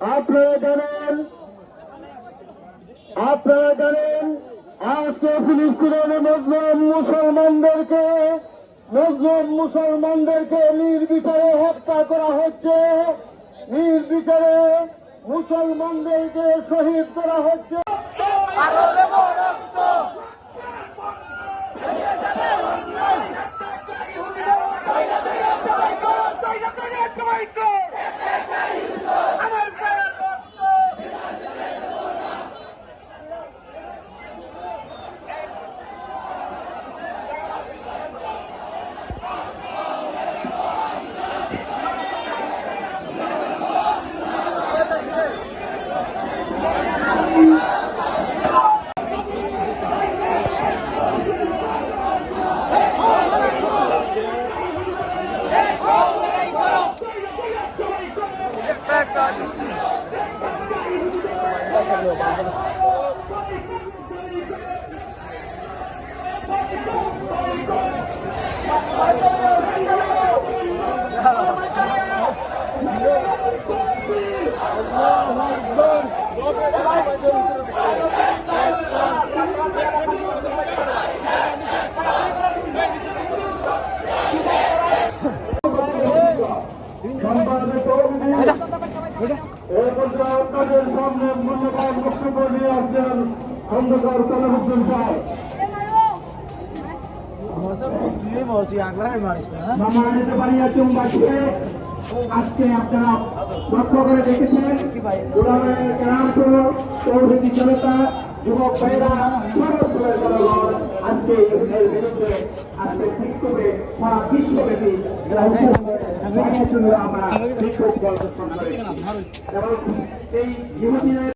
আপনারা জানেন আপনারা জানেন আজকে ফিলিস্তিনের মজলুম মুসলমানদেরকে মজলুম মুসলমানদেরকে নির্বিচারে হত্যা করা হচ্ছে। নির্বিচারে মুসলমানদেরকে শহীদ করা হচ্ছে। সম্মানিত অতিথি, এই পর্যায়ে আপনাদের সামনে মূল্যবান বক্তব্য নিয়ে আসছেন খন্দকার তালাবুদ্দিন সাহেব সম্মানিত বাড়িয়াচুমবাসী আজকে আপনারা লক্ষ্য করে দেখেছেন জনতা যুবক ভাইরা আজকে আজকে বিক্ষোভে সারা বিশ্বব্যাপী আমরা এই